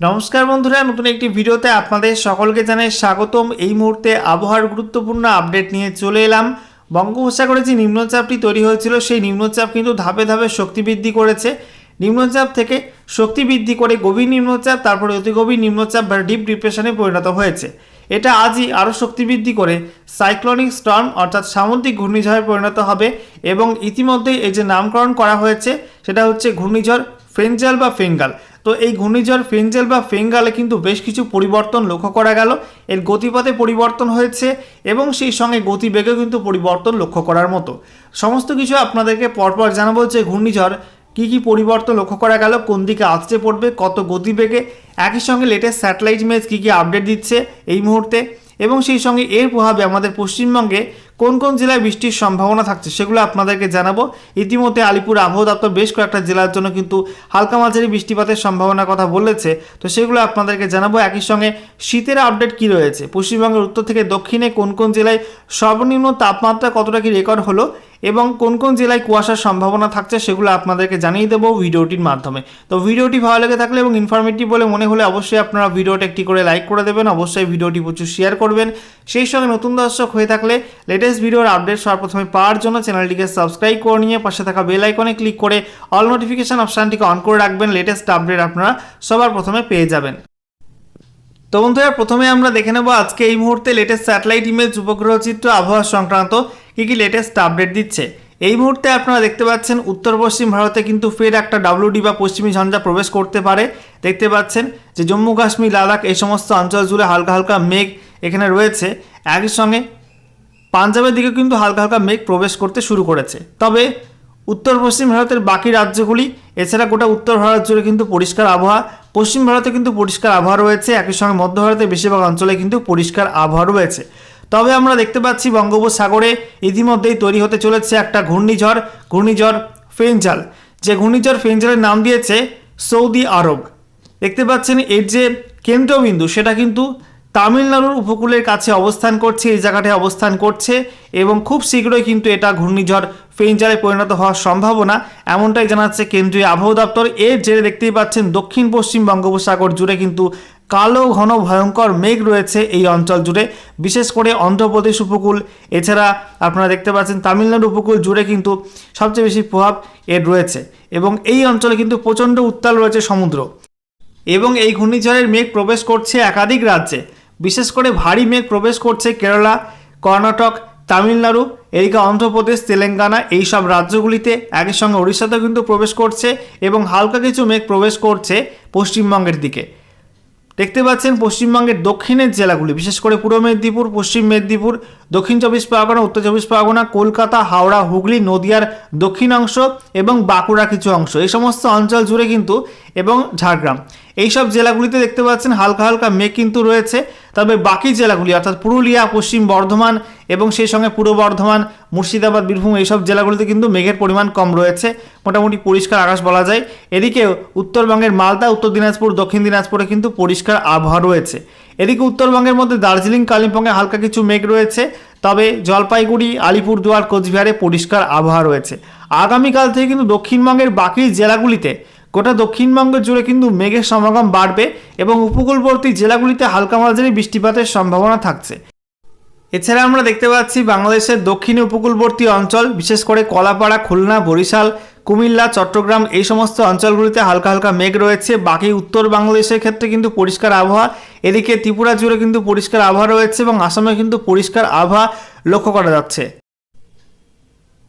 নমস্কার বন্ধুরা, নতুন একটি ভিডিওতে আপনাদের সকলকে জানাই স্বাগতম। এই মুহূর্তে আবহাওয়ার গুরুত্বপূর্ণ আপডেট নিয়ে চলে এলাম। বঙ্গোপসাগরে যে নিম্নচাপটি তৈরি হয়েছিল, সেই নিম্নচাপ কিন্তু ধাপে ধাপে শক্তি বৃদ্ধি করেছে। নিম্নচাপ থেকে শক্তি বৃদ্ধি করে গভীর নিম্নচাপ, তারপরে অতি গভীর নিম্নচাপ বা ডিপ ডিপ্রেশনে পরিণত হয়েছে। এটা আজই আরও শক্তি বৃদ্ধি করে সাইক্লোনিক স্টর্ম অর্থাৎ সামুদ্রিক ঘূর্ণিঝড়ে পরিণত হবে এবং ইতিমধ্যেই এই যে নামকরণ করা হয়েছে, সেটা হচ্ছে ঘূর্ণিঝড় ফেঞ্জাল বা ফেঙ্গাল। তো এই ঘূর্ণিঝড় ফেঞ্জেল বা ফেঙ্গালে কিন্তু বেশ কিছু পরিবর্তন লক্ষ্য করা গেল। এর গতিপথে পরিবর্তন হয়েছে এবং সেই সঙ্গে গতিবেগেও কিন্তু পরিবর্তন লক্ষ্য করার মতো। সমস্ত কিছু আপনাদেরকে পরপর জানাব যে ঘূর্ণিঝড় কী কী পরিবর্তন লক্ষ্য করা গেল, কোন দিকে আছড়ে পড়বে, কত গতিবেগে, একই সঙ্গে লেটেস্ট স্যাটেলাইট ইমেজ কী কী আপডেট দিচ্ছে এই মুহূর্তে, এবং সেই সঙ্গে এর প্রভাবে আমাদের পশ্চিমবঙ্গে কোন কোন জেলায় বৃষ্টির সম্ভাবনা থাকছে সেগুলো আপনাদেরকে জানাব। ইতিমধ্যে আলিপুর আবহাওয়া দপ্তর বেশ কয়েকটা জেলার জন্য কিন্তু হালকা মাঝারি বৃষ্টিপাতের সম্ভাবনার কথা বলেছে। তো সেগুলো আপনাদেরকে জানাব। একই সঙ্গে শীতের আপডেট কি রয়েছে? পশ্চিমবঙ্গের উত্তর থেকে দক্ষিণে কোন কোন জেলায় সর্বনিম্ন তাপমাত্রা কতটা কি রেকর্ড হলো? এবং কোন কোন জেলায় কুয়াশার সম্ভাবনা থাকছে সেগুলো আপনাদেরকে জানিয়ে দেবো ভিডিওটির মাধ্যমে। তো ভিডিওটি ভালো লেগে থাকলে এবং ইনফরমেটিভ বলে মনে হলে অবশ্যই আপনারা ভিডিওটা একটি করে লাইক করে দেবেন, অবশ্যই ভিডিওটি প্রচুর শেয়ার করবেন। সেই সঙ্গে নতুন দর্শক হয়ে থাকলে লেটেস্ট ভিডিওর আপডেট সবার প্রথমে পাওয়ার জন্য চ্যানেলটিকে সাবস্ক্রাইব করে নিয়ে পাশে থাকা বেল আইকনে ক্লিক করে অল নোটিফিকেশান অপশানটিকে অন করে রাখবেন লেটেস্ট আপডেট আপনারা সবার প্রথমে পেয়ে যাবেন। তো বন্ধুরা, প্রথমে আমরা দেখে নেব আজকে এই মুহূর্তে লেটেস্ট স্যাটেলাইট ইমেজ উপগ্রহ, চিত্র, আবহাওয়া সংক্রান্ত কী কী লেটেস্ট আপডেট দিচ্ছে? এই মুহূর্তে আপনারা দেখতে পাচ্ছেন, উত্তর পশ্চিম ভারতে কিন্তু ফের একটা ডাব্লিউডি বা পশ্চিমী ঝঞ্ঝা প্রবেশ করতে পারে। দেখতে পাচ্ছেন যে জম্মু কাশ্মীর, লাদাখ এই সমস্ত অঞ্চল জুড়ে হালকা হালকা মেঘ এখানে রয়েছে। একই সঙ্গে পাঞ্জাবের দিকে কিন্তু হালকা হালকা মেঘ প্রবেশ করতে শুরু করেছে। তবে উত্তর পশ্চিম ভারতের বাকি রাজ্যগুলি, এছাড়া গোটা উত্তর ভারত জুড়ে কিন্তু পরিষ্কার আবহাওয়া, পশ্চিম ভারতে কিন্তু পরিষ্কার আবহাওয়া রয়েছে। একই সঙ্গে মধ্য ভারতের বেশিরভাগ অঞ্চলে কিন্তু পরিষ্কার আবহাওয়া রয়েছে। তবে আমরা দেখতে পাচ্ছি বঙ্গোপসাগরে ইতিমধ্যেই তৈরি হতে চলেছে একটা ঘূর্ণিঝড় ঘূর্ণিঝড় ফেঞ্জাল যে ঘূর্ণিঝড় ফেঞ্জালের নাম দিয়েছে সৌদি আরব। দেখতে পাচ্ছেন এর যে কেন্দ্রবিন্দু, সেটা কিন্তু তামিলনাড়ুর উপকূলের কাছে অবস্থান করছে, এই জায়গাটায় অবস্থান করছে এবং খুব শীঘ্রই কিন্তু এটা ঘূর্ণিঝড় ফেঞ্জারে পরিণত হওয়ার সম্ভাবনা এমনটাই জানাচ্ছে কেন্দ্রীয় আবহাওয়া দপ্তর। এর জেরে দেখতেই পাচ্ছেন দক্ষিণ পশ্চিম বঙ্গোপসাগর জুড়ে কিন্তু কালো, ঘন, ভয়ঙ্কর মেঘ রয়েছে এই অঞ্চল জুড়ে। বিশেষ করে অন্ধ্রপ্রদেশ উপকূল, এছাড়া আপনারা দেখতে পাচ্ছেন তামিলনাড়ু উপকূল জুড়ে কিন্তু সবচেয়ে বেশি প্রভাব এর রয়েছে এবং এই অঞ্চলে কিন্তু প্রচণ্ড উত্তাল রয়েছে সমুদ্র। এবং এই ঘূর্ণিঝড়ের মেঘ প্রবেশ করছে একাধিক রাজ্যে। বিশেষ করে ভারী মেঘ প্রবেশ করছে কেরালা, কর্ণাটক, তামিলনাড়ু, এদিকে অন্ধ্রপ্রদেশ, তেলেঙ্গানা এই সব রাজ্যগুলিতে। একই সঙ্গে উড়িষ্যাতেও কিন্তু প্রবেশ করছে এবং হালকা কিছু মেঘ প্রবেশ করছে পশ্চিমবঙ্গের দিকে। দেখতে পাচ্ছেন পশ্চিমবঙ্গের দক্ষিণের জেলাগুলি, বিশেষ করে পূর্ব মেদিনীপুর, পশ্চিম মেদিনীপুর, দক্ষিণ চব্বিশ পরগনা, উত্তর চব্বিশ পরগনা, কলকাতা, হাওড়া, হুগলি, নদিয়ার দক্ষিণ অংশ এবং বাঁকুড়া কিছু অংশ। এই সমস্ত অঞ্চল জুড়ে কিন্তু এবং ঝাড়গ্রাম। এইসব জেলাগুলিতে দেখতে পাচ্ছেন হালকা হালকা মেঘ কিন্তু রয়েছে। তবে বাকি জেলাগুলি, অর্থাৎ পুরুলিয়া, পশ্চিম বর্ধমান এবং সেই সঙ্গে পূর্ব বর্ধমান, মুর্শিদাবাদ, বীরভূম এইসব জেলাগুলিতে কিন্তু মেঘের পরিমাণ কম রয়েছে। মোটামুটি পরিষ্কার আকাশ বলা যায়। এদিকে উত্তরবঙ্গের মালদা, উত্তর দিনাজপুর, দক্ষিণ দিনাজপুরে কিন্তু পরিষ্কার আবহাওয়া রয়েছে। এদিকে উত্তরবঙ্গের মধ্যে দার্জিলিং, কালিম্পংয়ে হালকা কিছু মেঘ রয়েছে। তবে জলপাইগুড়ি, আলিপুরদুয়ার, কোচবিহারে পরিষ্কার আবহাওয়া রয়েছে। আগামীকাল থেকে কিন্তু দক্ষিণবঙ্গের বাকি জেলাগুলিতে গোটা দক্ষিণবঙ্গ জুড়ে কিন্তু মেঘের সমাগম বাড়বে এবং উপকূলবর্তী জেলাগুলিতে হালকা মাঝারি বৃষ্টিপাতের সম্ভাবনা থাকছে। এছাড়া আমরা দেখতে পাচ্ছি বাংলাদেশের দক্ষিণে উপকূলবর্তী অঞ্চল, বিশেষ করে কলাপাড়া, খুলনা, বরিশাল, কুমিল্লা, চট্টগ্রাম এই সমস্ত অঞ্চলগুলিতে হালকা হালকা মেঘ রয়েছে। বাকি উত্তর বাংলাদেশের ক্ষেত্রে কিন্তু পরিষ্কার আবহাওয়া, এদিকে ত্রিপুরা জুড়ে কিন্তু পরিষ্কার আবহাওয়া রয়েছে এবং আসামে কিন্তু পরিষ্কার আবহাওয়া লক্ষ্য করা যাচ্ছে।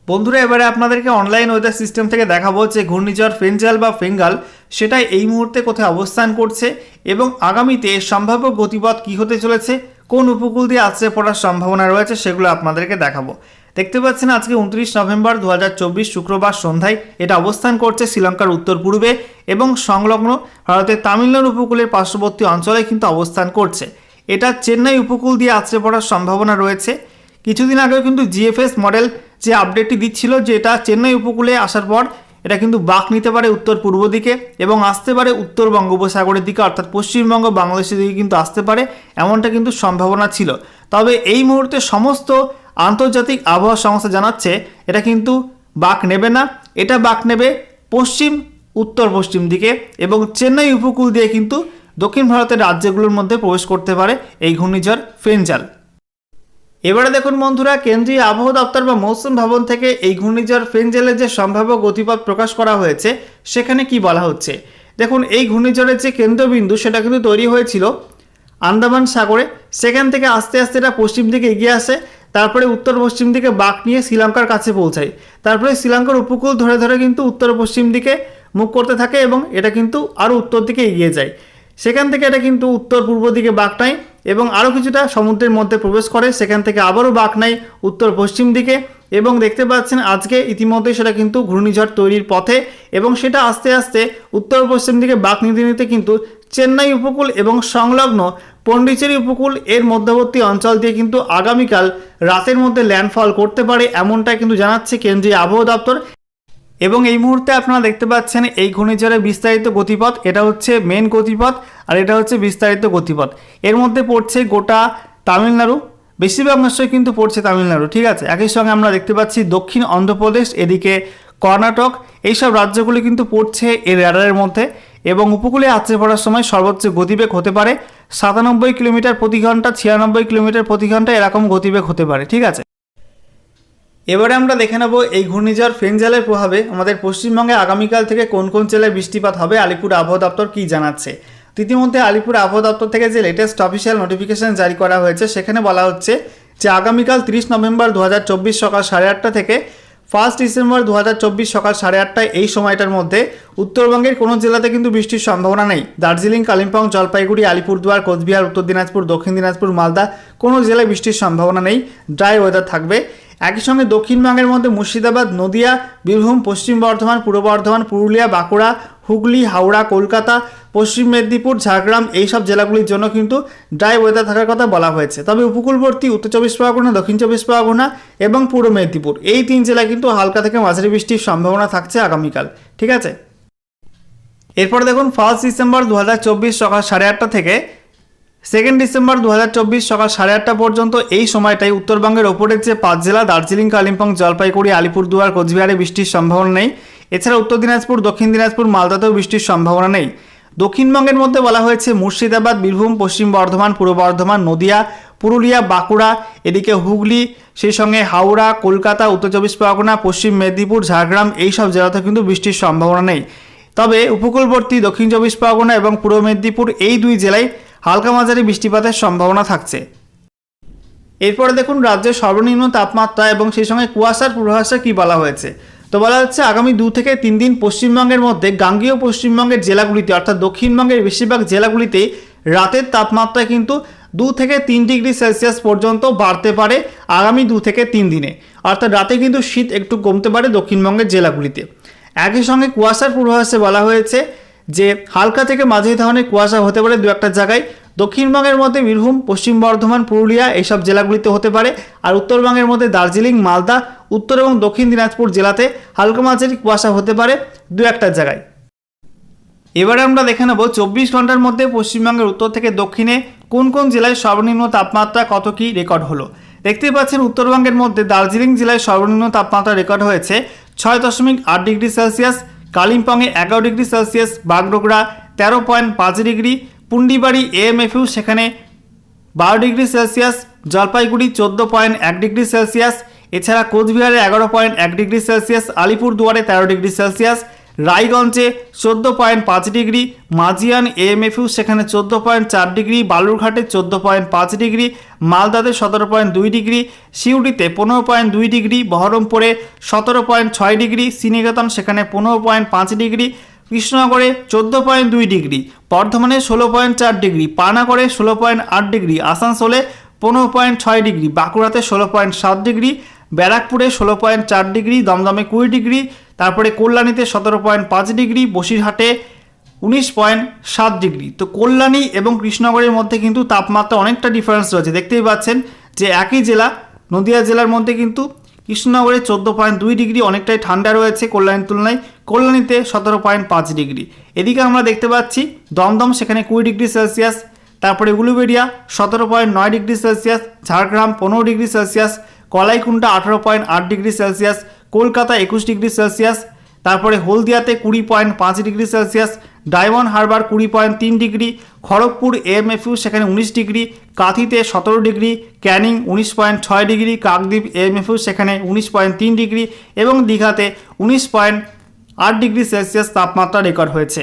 বন্ধুরা, এবারে আপনাদেরকে অনলাইন ওয়েদার সিস্টেম থেকে দেখাবো যে ঘূর্ণিঝড় ফেঞ্জাল বা ফেঙ্গাল, সেটা এই মুহূর্তে কোথায় অবস্থান করছে এবং আগামীতে সম্ভাব্য গতিপথ কী হতে চলেছে, কোন উপকূল দিয়ে আছড়ে পড়ার সম্ভাবনা রয়েছে, সেগুলো আপনাদেরকে দেখাবো। দেখতে পাচ্ছেন, আজকে উনত্রিশ নভেম্বর দু হাজার চব্বিশ শুক্রবার সন্ধ্যায় এটা অবস্থান করছে শ্রীলঙ্কার উত্তর পূর্বে এবং সংলগ্ন ভারতের তামিলনাড়ু উপকূলের পার্শ্ববর্তী অঞ্চলে কিন্তু অবস্থান করছে। এটা চেন্নাই উপকূল দিয়ে আছড়ে পড়ার সম্ভাবনা রয়েছে। কিছুদিন আগেও কিন্তু জিএফএস মডেল যে আপডেটটি দিচ্ছিল যে এটা চেন্নাই উপকূলে আসার পর এটা কিন্তু বাঁক নিতে পারে উত্তর পূর্ব দিকে এবং আসতে পারে উত্তর বঙ্গোপসাগরের দিকে, অর্থাৎ পশ্চিমবঙ্গ বাংলাদেশের দিকে কিন্তু আসতে পারে এমনটা কিন্তু সম্ভাবনা ছিল। তবে এই মুহূর্তে সমস্ত আন্তর্জাতিক আবহাওয়া সংস্থা জানাচ্ছে, এটা কিন্তু বাঁক নেবে না। এটা বাঁক নেবে পশ্চিম উত্তর পশ্চিম দিকে এবং চেন্নাই উপকূল দিয়ে কিন্তু দক্ষিণ ভারতের রাজ্যগুলোর মধ্যে প্রবেশ করতে পারে এই ঘূর্ণিঝড় ফেঞ্জাল এবারে দেখুন বন্ধুরা, কেন্দ্রীয় আবহাওয়া দপ্তর বা মৌসুম ভবন থেকে এই ঘূর্ণিঝড় ফেঞ্জেলের যে সম্ভাব্য গতিপথ প্রকাশ করা হয়েছে, সেখানে কি বলা হচ্ছে? দেখুন, এই ঘূর্ণিঝড়ের যে কেন্দ্রবিন্দু, সেটা কিন্তু তৈরি হয়েছিল আন্দামান সাগরে। সেখান থেকে আস্তে আস্তে এটা পশ্চিম দিকে এগিয়ে আসে, তারপরে উত্তর পশ্চিম দিকে বাঁক নিয়ে শ্রীলঙ্কার কাছে পৌঁছায়। তারপরে শ্রীলঙ্কার উপকূল ধরে ধরে কিন্তু উত্তর পশ্চিম দিকে মুখ করতে থাকে এবং এটা কিন্তু আরও উত্তর দিকে এগিয়ে যায়। সেখান থেকে এটা কিন্তু উত্তর পূর্ব দিকে বাঁক নেয় এবং আরও কিছুটা সমুদ্রের মধ্যে প্রবেশ করে, সেখান থেকে আবারও বাঁক নেয় উত্তর পশ্চিম দিকে এবং দেখতে পাচ্ছেন আজকে ইতিমধ্যে সেটা কিন্তু ঘূর্ণিঝড় তৈরির পথে এবং সেটা আস্তে আস্তে উত্তর পশ্চিম দিকে বাঁক নিতে নিতে কিন্তু চেন্নাই উপকূল এবং সংলগ্ন পন্ডিচেরি উপকূল এর মধ্যবর্তী অঞ্চল দিয়ে কিন্তু আগামীকাল রাতের মধ্যে ল্যান্ডফল করতে পারে এমনটাই কিন্তু জানাচ্ছে কেন্দ্রীয় আবহাওয়া দপ্তর। এবং এই মুহূর্তে আপনারা দেখতে পাচ্ছেন এই ঘূর্ণিঝড়ের বিস্তারিত গতিপথ, এটা হচ্ছে মেন গতিপথ আর এটা হচ্ছে বিস্তারিত গতিপথ। এর মধ্যে পড়ছে গোটা তামিলনাড়ু, বেশিরভাগ অংশই কিন্তু পড়ছে তামিলনাড়ু, ঠিক আছে? একই সঙ্গে আমরা দেখতে পাচ্ছি দক্ষিণ অন্ধ্রপ্রদেশ, এদিকে কর্ণাটক, এইসব রাজ্যগুলি কিন্তু পড়ছে এর র্যাডারের মধ্যে এবং উপকূলে আছড়ে পড়ার সময় সর্বোচ্চ গতিবেগ হতে পারে সাতানব্বই কিলোমিটার প্রতি ঘণ্টা, ছিয়ানব্বই কিলোমিটার প্রতি ঘণ্টা এরকম গতিবেগ হতে পারে, ঠিক আছে? এবারে আমরা দেখে নেব এই ঘূর্ণিঝড় ফেঞ্জালের প্রভাবে আমাদের পশ্চিমবঙ্গে আগামীকাল থেকে কোন কোন জেলায় বৃষ্টিপাত হবে, আলিপুর আবহাওয়া দপ্তর কী জানাচ্ছে? ইতিমধ্যে আলিপুর আবহাওয়া দপ্তর থেকে যে লেটেস্ট অফিসিয়াল নোটিফিকেশন জারি করা হয়েছে, সেখানে বলা হচ্ছে যে আগামীকাল তিরিশ নভেম্বর দু হাজার চব্বিশ সকাল সাড়ে আটটা থেকে ফার্স্ট ডিসেম্বর দু হাজার চব্বিশ সকাল সাড়ে আটটায় এই সময়টার মধ্যে উত্তরবঙ্গের কোনো জেলাতে কিন্তু বৃষ্টির সম্ভাবনা নেই। দার্জিলিং, কালিম্পং, জলপাইগুড়ি, আলিপুরদুয়ার, কোচবিহার, উত্তর দিনাজপুর, দক্ষিণ দিনাজপুর, মালদা কোনো জেলায় বৃষ্টির সম্ভাবনা নেই। ড্রাই ওয়েদার থাকবে। একই সঙ্গে দক্ষিণবঙ্গের মধ্যে মুর্শিদাবাদ, নদিয়া, বীরভূম, পশ্চিম বর্ধমান, পূর্ব বর্ধমান, পুরুলিয়া, বাঁকুড়া, হুগলি, হাওড়া, কলকাতা, পশ্চিম মেদিনীপুর, ঝাড়গ্রাম এইসব জেলাগুলির জন্য কিন্তু ড্রাই ওয়েদার থাকার কথা বলা হয়েছে। তবে উপকূলবর্তী উত্তর চব্বিশ পরগনা, দক্ষিণ চব্বিশ পরগনা এবং পূর্ব মেদিনীপুর এই তিন জেলায় কিন্তু হালকা থেকে মাঝারি বৃষ্টির সম্ভাবনা থাকছে আগামীকাল, ঠিক আছে? এরপর দেখুন ফার্স্ট ডিসেম্বর দু হাজার চব্বিশ সকাল সাড়ে আটটা থেকে সেকেন্ড ডিসেম্বর দু হাজার চব্বিশ সকাল সাড়ে আটটা পর্যন্ত এই সময়টাই উত্তরবঙ্গের ওপরের যে পাঁচ জেলা, দার্জিলিং, কালিম্পং, জলপাইগুড়ি, আলিপুরদুয়ার, কোচবিহারে বৃষ্টির সম্ভাবনা নেই। এছাড়া উত্তর দিনাজপুর, দক্ষিণ দিনাজপুর, মালদাতেও বৃষ্টির সম্ভাবনা নেই। দক্ষিণবঙ্গের মধ্যে বলা হয়েছে মুর্শিদাবাদ, বীরভূম, পশ্চিম বর্ধমান, পূর্ব বর্ধমান, নদিয়া, পুরুলিয়া, বাঁকুড়া, এদিকে হুগলি, সেই সঙ্গে হাওড়া, কলকাতা, উত্তর চব্বিশ পরগনা, পশ্চিম মেদিনীপুর, ঝাড়গ্রাম এইসব জেলাতে কিন্তু বৃষ্টির সম্ভাবনা নেই। তবে উপকূলবর্তী, দক্ষিণ চব্বিশ পরগনা এবং পূর্ব মেদিনীপুর এই দুই জেলায় হালকা মাঝারি বৃষ্টিপাতের সম্ভাবনা থাকছে। এরপরে দেখুন, রাজ্যের সর্বনিম্ন তাপমাত্রা এবং সেই সঙ্গে কুয়াশার পূর্বাভাসে কী বলা হয়েছে? তো বলা হচ্ছে, আগামী দু থেকে তিন দিন পশ্চিমবঙ্গের মধ্যে গাঙ্গীয় পশ্চিমবঙ্গের জেলাগুলিতে, অর্থাৎ দক্ষিণবঙ্গের বেশিরভাগ জেলাগুলিতে রাতের তাপমাত্রা কিন্তু দু থেকে তিন ডিগ্রি সেলসিয়াস পর্যন্ত বাড়তে পারে আগামী দু থেকে তিন দিনে। অর্থাৎ রাতে কিন্তু শীত একটু কমতে পারে দক্ষিণবঙ্গের জেলাগুলিতে। একই সঙ্গে কুয়াশার পূর্বাভাসে বলা হয়েছে যে হালকা থেকে মাঝারি ধরনের কুয়াশা হতে পারে দু একটা জায়গায়। দক্ষিণবঙ্গের মধ্যে বীরভূম, পশ্চিম বর্ধমান, পুরুলিয়া এইসব জেলাগুলিতে হতে পারে। আর উত্তরবঙ্গের মধ্যে দার্জিলিং, মালদা, উত্তর এবং দক্ষিণ দিনাজপুর জেলাতে হালকা মাঝারি কুয়াশা হতে পারে দু একটা জায়গায়। এবারে আমরা দেখে নেব চব্বিশ ঘণ্টার মধ্যে পশ্চিমবঙ্গের উত্তর থেকে দক্ষিণে কোন কোন জেলায় সর্বনিম্ন তাপমাত্রা কত কী রেকর্ড হলো। দেখতেই পাচ্ছেন উত্তরবঙ্গের মধ্যে দার্জিলিং জেলায় সর্বনিম্ন তাপমাত্রা রেকর্ড হয়েছে ছয় দশমিক আট ডিগ্রি সেলসিয়াস কালিম্পংয়ে এগারো ডিগ্রি সেলসিয়াস, বাগডোগরা তেরো পয়েন্ট পাঁচ ডিগ্রি, পুন্ডিবাড়ি এএমএফিউ সেখানে বারো ডিগ্রি সেলসিয়াস, জলপাইগুড়ি চোদ্দ পয়েন্ট এক ডিগ্রি সেলসিয়াস, এছাড়া কোচবিহারে এগারো পয়েন্ট এক ডিগ্রি সেলসিয়াস, আলিপুরদুয়ারে তেরো ডিগ্রি সেলসিয়াস রায়গঞ্জে চোদ্দ পয়েন্ট পাঁচ ডিগ্রি মাজিয়ান এএমএফইউ সেখানে চোদ্দ পয়েন্ট চার ডিগ্রি, বালুরঘাটে চোদ্দ পয়েন্ট পাঁচ ডিগ্রি, মালদাতে সতেরো পয়েন্ট দুই ডিগ্রি, সিউড়িতে পনেরো পয়েন্ট দুই ডিগ্রি, বহরমপুরে সতেরো পয়েন্ট ছয় ডিগ্রি শ্রীনিকেতন সেখানে পনেরো পয়েন্ট পাঁচ ডিগ্রি, কৃষ্ণনগরে চোদ্দ পয়েন্ট দুই ডিগ্রি, বর্ধমানে ষোলো পয়েন্ট চার ডিগ্রি, পানাগড়ে ষোলো পয়েন্ট আট ডিগ্রি, আসানসোলে পনেরো পয়েন্ট ছয় ডিগ্রি, বাঁকুড়াতে ষোলো পয়েন্ট সাত ডিগ্রি, ব্যারাকপুরে ষোলো পয়েন্ট চার ডিগ্রি, দমদমে কুড়ি ডিগ্রি তারপরে কল্যাণীতে সতেরো পয়েন্ট পাঁচ ডিগ্রি, বসিরহাটে উনিশ পয়েন্ট সাত ডিগ্রি। তো কল্যাণী এবং কৃষ্ণনগরের মধ্যে কিন্তু তাপমাত্রা অনেকটা ডিফারেন্স রয়েছে। দেখতেই পাচ্ছেন যে একই জেলা, নদিয়া জেলার মধ্যে কিন্তু কৃষ্ণনগরে চোদ্দ পয়েন্ট দুই ডিগ্রি অনেকটাই ঠান্ডা রয়েছে কল্যাণীর তুলনায়। কল্যাণীতে সতেরো পয়েন্ট পাঁচ ডিগ্রি। এদিকে আমরা দেখতে পাচ্ছি দমদম, সেখানে কুড়ি ডিগ্রি সেলসিয়াস। তারপরে উলুবেড়িয়া, সতেরো পয়েন্ট নয় ডিগ্রি সেলসিয়াস। ঝাড়গ্রাম, পনেরো ডিগ্রি সেলসিয়াস। কলাইকুণ্ডা, আঠেরো পয়েন্ট আট ডিগ্রি সেলসিয়াস। কলকাতা একুশ ডিগ্রি সেলসিয়াস, তারপরে হলদিয়াতে কুড়ি পয়েন্ট পাঁচ ডিগ্রি সেলসিয়াস, ডায়মন্ড হারবার কুড়ি পয়েন্ট তিন ডিগ্রি, খড়গপুর এএমএফইউ সেখানে উনিশ ডিগ্রি, কাঁথিতে সতেরো ডিগ্রি, ক্যানিং উনিশ পয়েন্ট ছয় ডিগ্রি, কাকদ্বীপ এএমএফইউ সেখানে উনিশ পয়েন্ট তিন ডিগ্রি এবং দীঘাতে উনিশ পয়েন্ট আট ডিগ্রি সেলসিয়াস তাপমাত্রা রেকর্ড হয়েছে।